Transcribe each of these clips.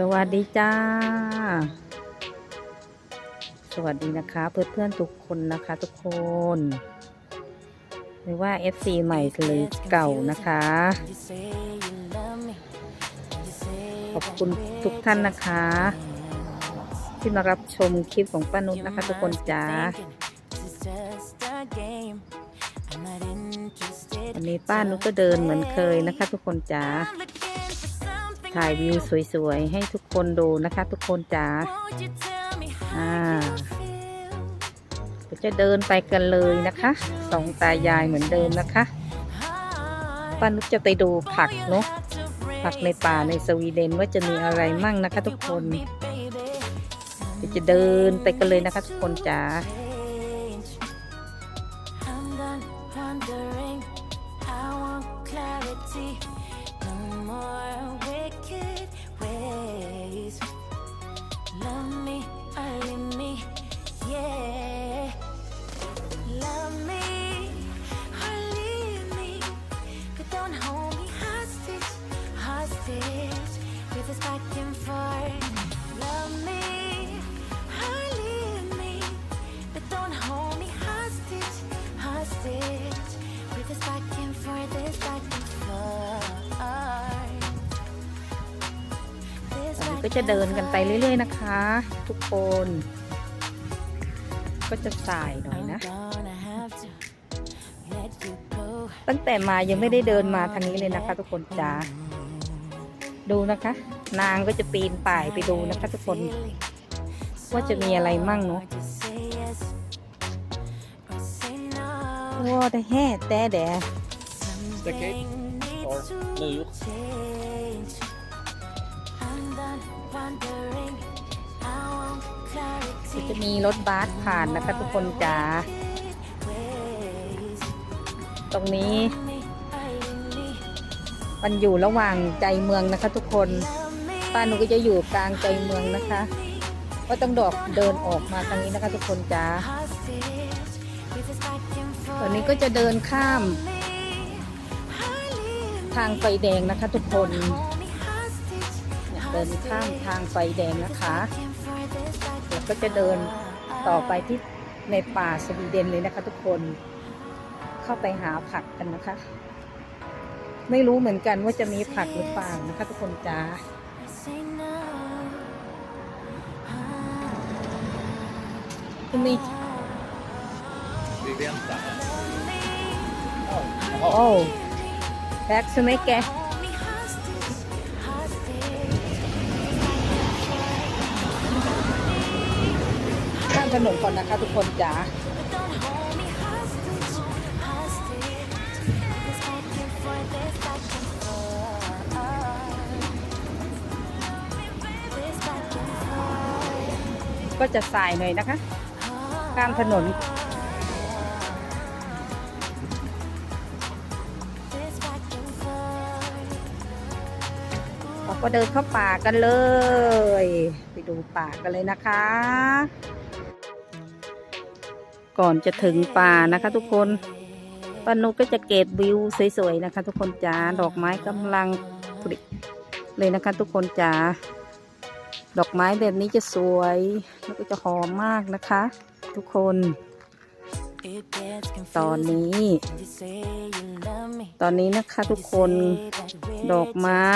สวัสดีจ้า สวัสดีนะคะ เพื่อนๆทุกคนนะคะทุกคนไม่ว่า FC ใหม่หรือเก่านะคะ ขอบคุณทุกท่านนะคะ ที่มารับชมคลิปของป้านุชนะคะทุกคนจ้าวันนี้ป้านุชก็เดินเหมือนเคยนะคะทุกคนจ้า ถ่ายวิวสวยๆ ให้ทุกคนดูนะคะ ทุกคนจ้าอ่าจะเดินไปกันเลยนะคะสองตายายเหมือนเดิมนะคะป้านุชจะไปดูผักเนาะผักในป่าในสวีเดนว่าจะมีอะไรมั่งนะคะ ทุกคนจะเดินไปกันเลยนะคะ ทุกคนจ้า ก็จะเดินกันไปเรื่อยๆนะคะ ทุกคน ก็จะสายหน่อยนะ ตั้งแต่มายังไม่ได้เดินมาทางนี้เลยนะคะ ทุกคนจ้าดูนะคะ นางก็จะปีนป่ายไปดูนะคะ ทุกคน ว่าจะมีอะไรมั่งเนาะว้าแต่แห่แต่แดด Decade or New York? ก็จะมีรถบัสผ่านนะคะทุกคนจ้าตรงนี้ มันอยู่ระหว่างใจเมืองนะคะทุกคนป้าหนูก็จะอยู่กลางใจเมืองนะคะ ก็ต้องดอกเดินออกมาทางนี้นะคะทุกคนจ้าตอนนี้ก็จะเดินข้าม ทางไฟแดงนะคะทุกคนเนี่ยเดินข้ามทางไฟแดงนะคะแล้วก็จะเดินต่อไปที่ในป่าสวีเดนเลยนะคะทุกคน เข้าไปหาผักกันนะคะ ไม่รู้เหมือนกันว่าจะมีผักหรือเปล่านะคะ ทุกคนจ้าคุณมี Vi väntar. โอ้แบ็กสมัยแกามถนนก่อนนะคะทุกคนจ้าก็จะสายหน่อยนะคะ ข้ามถนนเราก็เดินเข้าป่ากันเลย ไปดูป่ากันเลยนะคะ ก่อนจะถึงป่านะคะทุกคนป้านุกก็จะเก็บวิวสวยๆนะคะ ทุกคนจ้าดอกไม้กำลังผลิเลยนะคะ ทุกคนจ้าดอกไม้แบบนี้จะสวยแล้วก็จะหอมมากนะคะ ทุกคน ตอนนี้ ตอนนี้นะคะทุกคนดอกไม้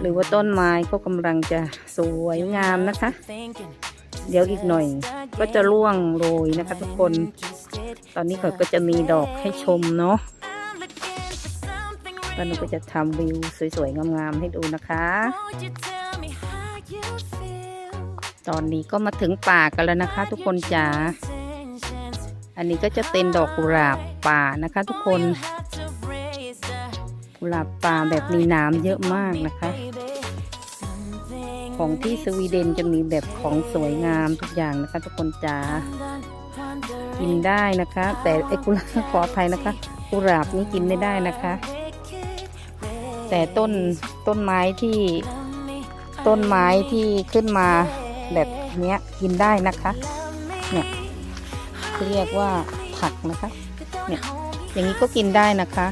หรือว่าต้นไม้ก็กำลังจะสวยงามนะคะ เดี๋ยวอีกหน่อย ก็จะร่วงโรยนะคะทุกคน ตอนนี้เขาก็จะมีดอกให้ชมเนาะป้านุก็จะทำวิวสวยๆ งามๆ ให้ดูนะคะ ตอนนี้ก็มาถึงป่ากันแล้วนะคะ ทุกคนจ๋า อันนี้ก็จะเป็นดอกกุหลาบป่านะคะ ทุกคน กุหลาบป่าแบบมีน้ำเยอะมากนะคะ ของที่สวีเดนจะมีแบบของสวยงามทุกอย่างนะคะ ทุกคนจ๋ากินได้นะคะ แต่ไอ้กุหลาบขออภัยนะคะ กุหลาบนี้กินไม่ได้นะคะ แต่ต้นต้นไม้ที่ต้นไม้ที่ขึ้นมาแบบเนี้ยกินได้นะคะเนี่ยเรียกว่าผักนะคะเนี่ยอย่างนี้ก็กินได้นะคะ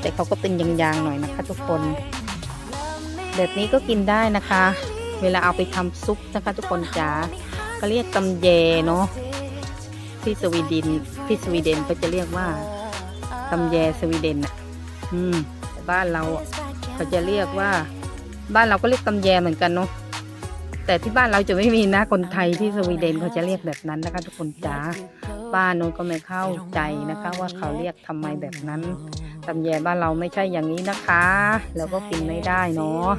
แต่เขาก็เป็นยางๆหน่อยนะคะ ทุกคนน แบบนี้ก็กินได้นะคะ เวลาเอาไปทำซุปนะคะ ทุกคนจ๋าก็เรียกตำแยเนาะที่สวีเดนที่สวีเดนก็จะเรียกว่าตำแยสวีเดนอะ อืมบ้านเราเขาจะเรียกว่า บ้านเราก็เรียกตำแยเหมือนกันเนาะแต่ที่บ้านเราจะไม่มีนะคนไทยที่สวีเดนเขาจะเรียกแบบนั้นนะคะ ทุกคนจ๋าบ้านนู้นก็ไม่เข้าใจนะคะ ว่าเขาเรียกทำไมแบบนั้น ตำแยบ้านเราไม่ใช่อย่างนี้นะคะ แล้วก็กินไม่ได้เนาะ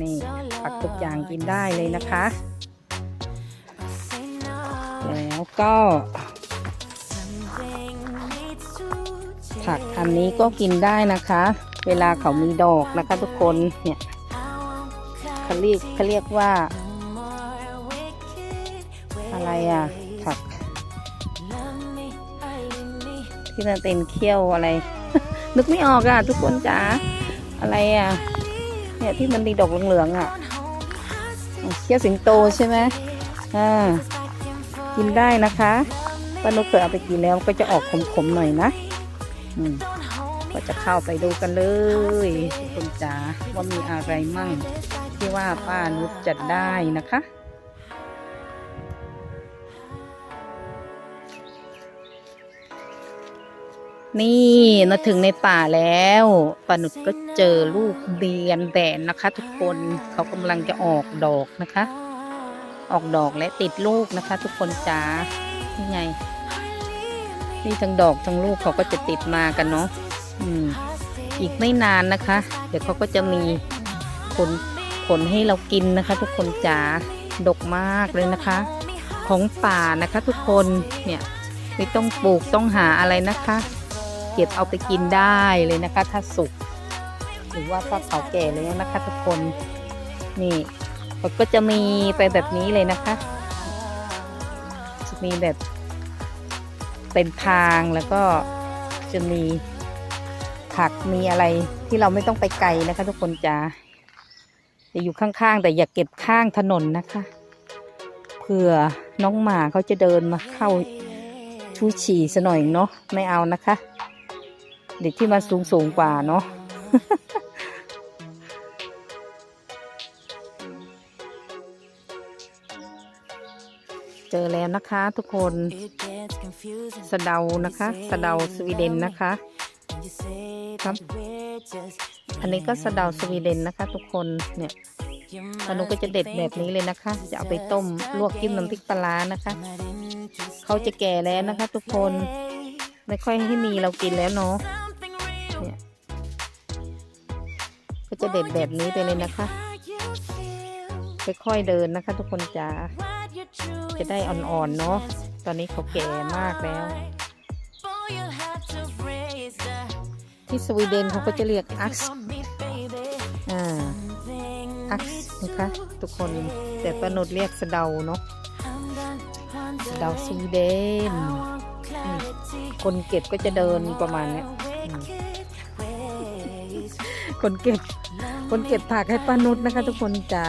นี่ผักทุกอย่างกินได้เลยนะคะ แล้วก็ผักอันนี้ก็กินได้นะคะ เวลาเขามีดอกนะคะทุกคนเนี่ยเขาเรียกเขาเรียกว่า อะไรอะผักที่มันเป็นเขี้ยวอะไร นึกไม่ออกอะ ทุกคนจ๋าอะไรอะ เนี่ยที่มันมีดอกเหลืองๆอะเขี้ยวสิงโตใช่ไหมอ่ากินได้นะคะป้านุกเคยเอาไปกินแล้วก็จะออกขมๆหน่อยนะอืมก็จะเข้าไปดูกันเลยคุณจ๋าว่ามีอะไรมั่ง ที่ว่าป้านุชจะได้นะคะ นี่มาถึงในป่าแล้วป้านุชก็เจอลูกเดียนแดนนะคะ ทุกคนเขากำลังจะออกดอกนะคะ ออกดอกและติดลูกนะคะ ทุกคนจ๋านี่ไง นี่ทั้งดอกทั้งลูกเขาก็จะติดมากันเนาะอืม อีกไม่นานนะคะ เดี๋ยวเขาก็จะมีผลผลให้เรากินนะคะ ทุกคนจ๋าดกมากเลยนะคะ ของป่านะคะ ทุกคนเนี่ยไม่ต้องปลูกต้องหาอะไรนะคะ เก็บเอาไปกินได้เลยนะคะ ถ้าสุก หรือว่าถ้าเขาแก่แล้วนะคะ ทุกคน นี่มันก็จะมีไปแบบนี้เลยนะคะ จะมีแบบเป็นทางแล้วก็จะมีผักมีอะไรที่เราไม่ต้องไปไกลนะคะ ทุกคนจะจะอยู่ข้างๆ แต่อย่าเก็บข้างถนนนะคะเผื่อน้องหมาเขาจะเดินมาเข้าชูฉี่ซะหน่อยเนาะไม่เอานะคะ เด็กที่มาสูงสูงกว่าเนาะเจอแล้วนะคะทุกคนสะเดานะคะสะเดาสวีเดนนะคะครับอันนี้ก็สะเดาสวีเดนนะคะ ทุกคนเนี่ยปานุก็จะเด็ดแบบนี้เลยนะคะ จะเอาไปต้มลวกจิ้มน้ำพริกปลาร้านะคะ เขาจะแก่แล้วนะคะ ทุกคน ไม่ค่อยให้มีเรากินแล้วเนาะ ก็จะเด็ดแบบนี้ไปเลยนะคะค่อยๆเดินนะคะ ทุกคนจะจะได้อ่อนๆเนาะตอนนี้เขาแก่มากแล้ว ที่สวีเดนเขาก็จะเรียกอักซ์อ่าอักซ์นะคะทุกคนแต่ปานุดเรียกสเดาเนาะสเดาสวีเดนคนเก็บก็จะเดินประมาณเนี้ยคนเก็บ คนเก็บผักให้ป้านุชนะคะ ทุกคนจ๋า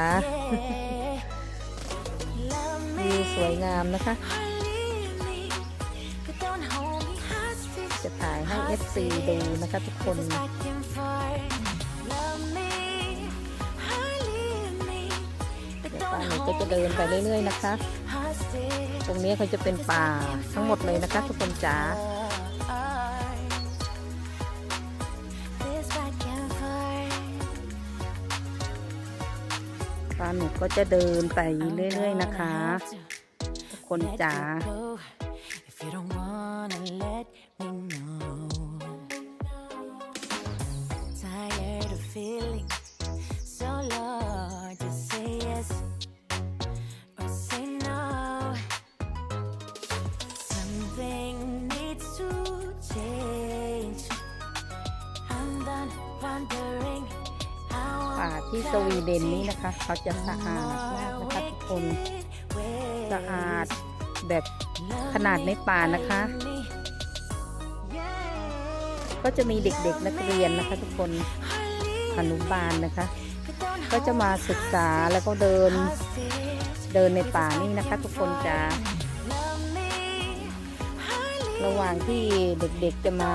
วิวสวยงามนะคะ จะถ่ายให้ FC ดูนะคะทุกคนป้าหนูก็จะเดินไปเรื่อยๆนะคะ ตรงนี้เขาจะเป็นป่าทั้งหมดเลยนะคะ ทุกคนจ๋า ป้าหนูก็จะเดินไปเรื่อย ๆ นะคะ ทุกคนจ๋า ที่สวีเดนนี้นะคะ เขาจะสะอาดมากนะคะทุกคนสะอาดแบบขนาดในป่านะคะ ก็จะมีเด็กๆนักเรียนนะคะ ทุกคนอนุบาลนะคะ ก็จะมาศึกษาแล้วก็เดินเดินในป่านี่นะคะ ทุกคนจะระหว่างที่เด็กๆจะมา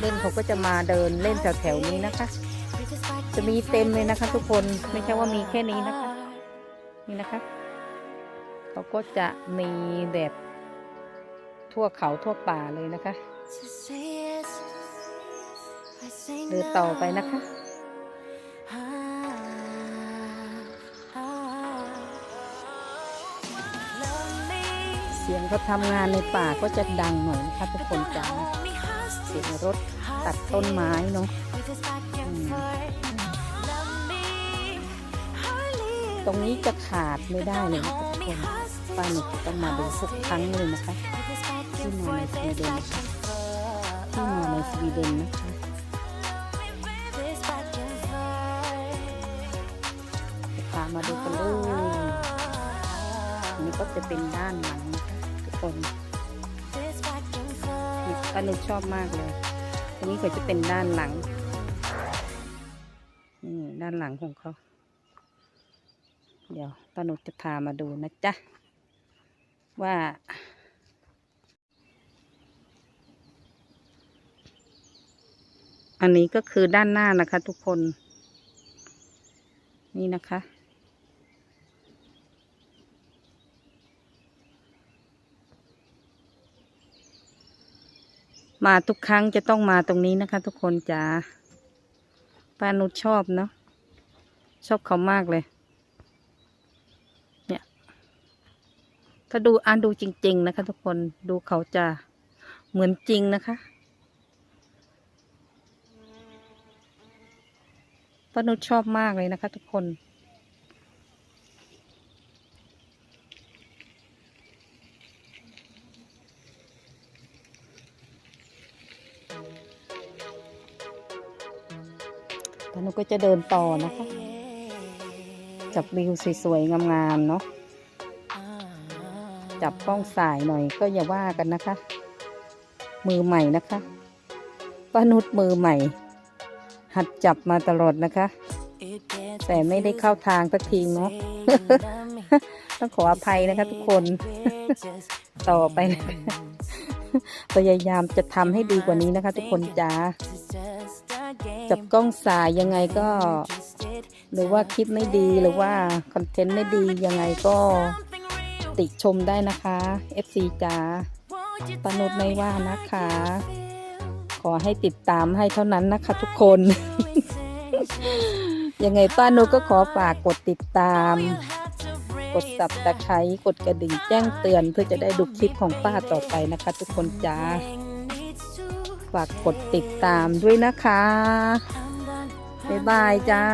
เล่นเขาก็จะมาเดินเล่นแถวๆนี้นะคะ จะมีเต็มเลยนะคะทุกคนไม่ใช่ว่ามีแค่นี้นะคะ นี่นะคะเขาก็จะมีแบบทั่วเขาทั่วป่าเลยนะคะเดินต่อไปนะคะเสียงเขาทำงานในป่าก็จะดังหน่อยนะคะทุกคนจ้าเสียงรถตัดต้นไม้เนาะ ตรงนี้จะขาดไม่ได้เลยนะทุกคนป้าหนูจะต้องมาดูทุกครั้งเลยนะคะ ที่มาในสวีเดนนะคะที่มาในสวีเดนนะคะพามาดูกันเลยอันนี้ก็จะเป็นด้านหลังนะคะทุกคนนี่ป้าหนูชอบมากเลยอันนี้ก็จะเป็นด้านหลังนี่ด้านหลังของเขา เดี๋ยวปานุจะพามาดูนะจ๊ะ ว่า อันนี้ก็คือด้านหน้านะคะทุกคน นี่นะคะมาทุกครั้งจะต้องมาตรงนี้นะคะ ทุกคนจ้าป้านุชชอบเนาะชอบเขามากเลย ถ้าดูอ่านดูจริง ๆ นะคะ ทุกคนดูเขาจะเหมือนจริงนะคะป้านุชชอบมากเลยนะคะ ทุกคน ป้านุชก็จะเดินต่อนะคะ จับวิวสวยๆ งามๆ เนาะ จับกล้องสายหน่อยก็อย่าว่ากันนะคะ มือใหม่นะคะป้านุชมือใหม่ หัดจับมาตลอดนะคะ แต่ไม่ได้เข้าทางสักทีเนาะต้องขออภัยนะคะทุกคน ต่อไปนะคะพยายามจะทำให้ดีกว่านี้นะคะ ทุกคนจ้าจับกล้องสายยังไงก็ หรือว่าคลิปไม่ดีหรือว่าคอนเทนต์ไม่ดียังไงก็ ติชมได้นะคะ FC จ้าปานุษไม่ว่านะคะ ขอให้ติดตามให้เท่านั้นนะคะทุกคน ยังไงป้านุชก็ขอฝากกดติดตาม กดสับตะไคร้กดกระดิ่งแจ้งเตือน เพื่อจะได้ดูคลิปของป้าต่อไปนะคะ ทุกคนจ้าฝากกดติดตามด้วยนะคะ บ๊ายบายจ้า